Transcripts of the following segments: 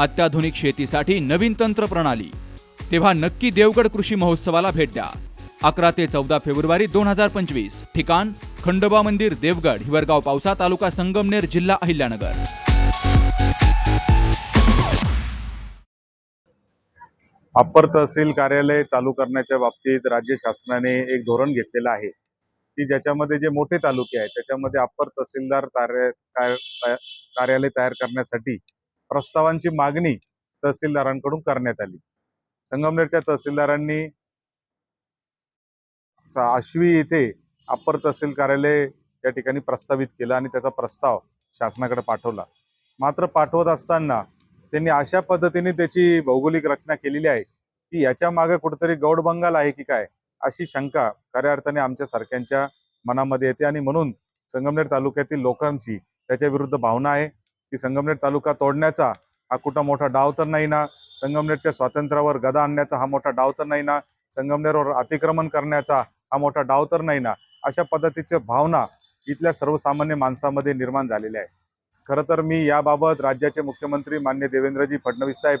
अत्याधुनिक शेतीसाठी नवीन तंत्र प्रणाली तेव्हा नक्की देवगड कृषी महोत्सवाला भेट द्या. अकरा ते चौदा फेब्रुवारी दोन हजार पंचवीस ठिकाण खंडोबा मंदिर देवगड हिवरगाव पावसा तालुका संगमनेर जिल्हा अहिल्यानगर. अप्पर तहसील कार्यालय चालू करण्याच्या बाबतीत राज्य शासनाने एक धोरण घेतलेलं आहे. की ज्याच्यामध्ये जे मोठे तालुके आहेत त्याच्यामध्ये अप्पर तहसीलदार कार्य कार्यालय तयार करण्यासाठी प्रस्तावांची मागणी तहसीलदारांकडून करण्यात आली. संगमनेरच्या तहसीलदारांनी आश्वी येथे अप्पर तहसील कार्यालय या ठिकाणी प्रस्तावित केलं आणि त्याचा प्रस्ताव शासनाकडे पाठवला. मात्र पाठवत असताना त्यांनी अशा पद्धतीने त्याची भौगोलिक रचना केलेली आहे की याच्या मागे कुठेतरी गौड बंगाल आहे की काय अशी शंका खऱ्या अर्थाने आमच्या सारख्यांच्या मनामध्ये येते आणि म्हणून संगमनेर तालुक्यातील लोकांची त्याच्या विरुद्ध भावना आहे. की संगमनेर तालुका तोडण्याचा हा कुठं मोठा डाव तर नाही ना. संगमनेरच्या स्वातंत्र्यावर गदा आणण्याचा हा मोठा डाव तर नाही ना. संगमनेरवर अतिक्रमण करण्याचा हा मोठा डाव तर नाही ना. अशा पद्धतीच्या भावना इथल्या सर्वसामान्य माणसामध्ये निर्माण झालेल्या आहे खरं तर मी याबाबत राज्याचे मुख्यमंत्री मान्य देवेंद्रजी फडणवीस साहेब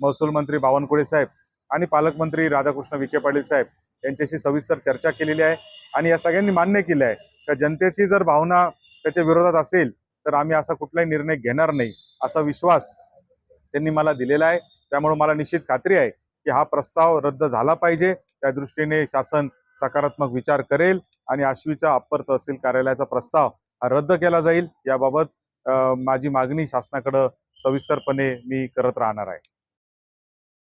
महसूल मंत्री बावनकुळे साहेब आणि पालकमंत्री राधाकृष्ण विखे पाटील साहेब यांच्याशी सविस्तर चर्चा केलेली आहे. आणि या सगळ्यांनी मान्य केलं आहे का जनतेची जर भावना त्याच्या विरोधात असेल तर आम्ही असा कुठलाही निर्णय घेणार नाही असा विश्वास त्यांनी मला दिलेला आहे. त्यामुळे मला निश्चित खात्री आहे की हा प्रस्ताव रद्द झाला पाहिजे. त्या दृष्टीने शासन सकारात्मक विचार करेल आणि आश्वीचा अप्पर तहसील कार्यालयाचा प्रस्ताव हा रद्द केला जाईल. याबाबत माझी मागणी शासनाकडं सविस्तरपणे मी करत राहणार आहे.